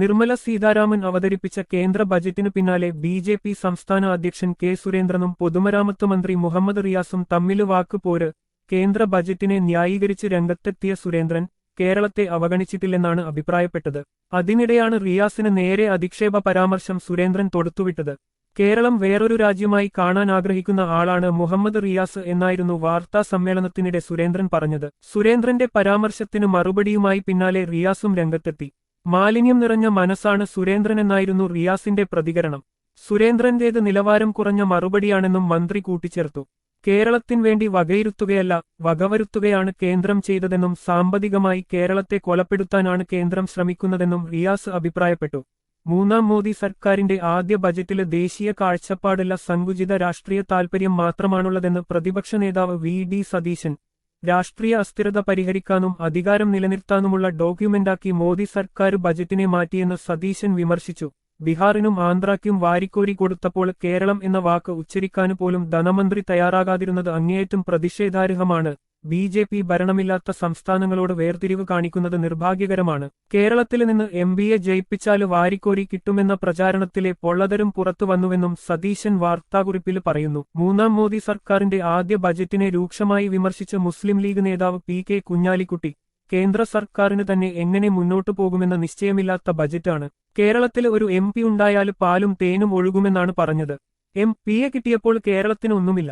നിർമ്മല സീതാരാമൻ അവതരിപ്പിച്ച കേന്ദ്ര ബജറ്റിനു പിന്നാലെ ബി ജെ പി സംസ്ഥാന അധ്യക്ഷൻ കെ സുരേന്ദ്രനും പൊതുമരാമത്ത് മന്ത്രി മുഹമ്മദ് റിയാസും തമ്മിൽ വാക്കുപോര് കേന്ദ്ര ബജറ്റിനെ ന്യായീകരിച്ച് രംഗത്തെത്തിയ സുരേന്ദ്രൻ കേരളത്തെ അവഗണിച്ചിട്ടില്ലെന്നാണ് അഭിപ്രായപ്പെട്ടത്. അതിനിടെയാണ് റിയാസിന് നേരെ അധിക്ഷേപ പരാമർശം സുരേന്ദ്രൻ തൊടുത്തുവിട്ടത്. കേരളം വേറൊരു രാജ്യമായി കാണാൻ ആഗ്രഹിക്കുന്ന ആളാണ് മുഹമ്മദ് റിയാസ് എന്നായിരുന്നു വാർത്താ സമ്മേളനത്തിനിടെ സുരേന്ദ്രൻ പറഞ്ഞത്. സുരേന്ദ്രന്റെ പരാമർശത്തിന് മറുപടിയുമായി പിന്നാലെ റിയാസും രംഗത്തെത്തി. മാലിന്യം നിറഞ്ഞ മനസ്സാണ് സുരേന്ദ്രനെന്നായിരുന്നു റിയാസിന്റെ പ്രതികരണം. സുരേന്ദ്രന്റേത് നിലവാരം കുറഞ്ഞ മറുപടിയാണെന്നും മന്ത്രി കൂട്ടിച്ചേർത്തു. കേരളത്തിന് വേണ്ടി വകയിരുത്തുകയല്ല വകവരുത്തുകയാണ് കേന്ദ്രം ചെയ്തതെന്നും സാമ്പത്തികമായി കേരളത്തെ കൊലപ്പെടുത്താനാണ് കേന്ദ്രം ശ്രമിക്കുന്നതെന്നും റിയാസ് അഭിപ്രായപ്പെട്ടു. മൂന്നാം മോദി സർക്കാരിന്റെ ആദ്യ ബജറ്റിൽ ദേശീയ കാഴ്ചപ്പാടുള്ള സങ്കുചിത രാഷ്ട്രീയ താൽപര്യം മാത്രമാണുള്ളതെന്ന് പ്രതിപക്ഷ നേതാവ് വി ഡി സതീശൻ രാഷ്ട്രീയ അസ്ഥിരത പരിഹരിക്കാനും അധികാരം നിലനിർത്താനുമുള്ള ഡോക്യുമെന്റാക്കി മോദി സർക്കാർ ബജറ്റിനെ മാറ്റിയെന്ന് സതീശൻ വിമർശിച്ചു. ബീഹാറിനും ആന്ധ്രയ്ക്കും വാരിക്കോരി കൊടുത്തപ്പോൾ കേരളം എന്ന വാക്ക് ഉച്ചരിക്കാനുപോലും ധനമന്ത്രി തയ്യാറാകാതിരുന്നത് അങ്ങേയറ്റം പ്രതിഷേധാർഹമാണ്. ബി ജെ പി ഭരണമില്ലാത്ത സംസ്ഥാനങ്ങളോട് വേർതിരിവ് കാണിക്കുന്നത് നിർഭാഗ്യകരമാണ്. കേരളത്തിൽ നിന്ന് എം ബിയെ ജയിപ്പിച്ചാൽ വാരിക്കോരി കിട്ടുമെന്ന പ്രചാരണത്തിലെ പൊള്ളതരും പുറത്തുവന്നുവെന്നും സതീശൻ വാർത്താക്കുറിപ്പിൽ പറയുന്നു. മൂന്നാം മോദി സർക്കാരിന്റെ ആദ്യ ബജറ്റിനെ രൂക്ഷമായി വിമർശിച്ച മുസ്ലിം ലീഗ് നേതാവ് പി കെ കുഞ്ഞാലിക്കുട്ടി കേന്ദ്ര സർക്കാരിന് തന്നെ എങ്ങനെ മുന്നോട്ടു പോകുമെന്ന നിശ്ചയമില്ലാത്ത ബജറ്റാണ്. കേരളത്തിൽ ഒരു എം പി ഉണ്ടായാൽ പാലും തേനും ഒഴുകുമെന്നാണ് പറഞ്ഞത്. എം പിയെ കിട്ടിയപ്പോൾ കേരളത്തിന് ഒന്നുമില്ല.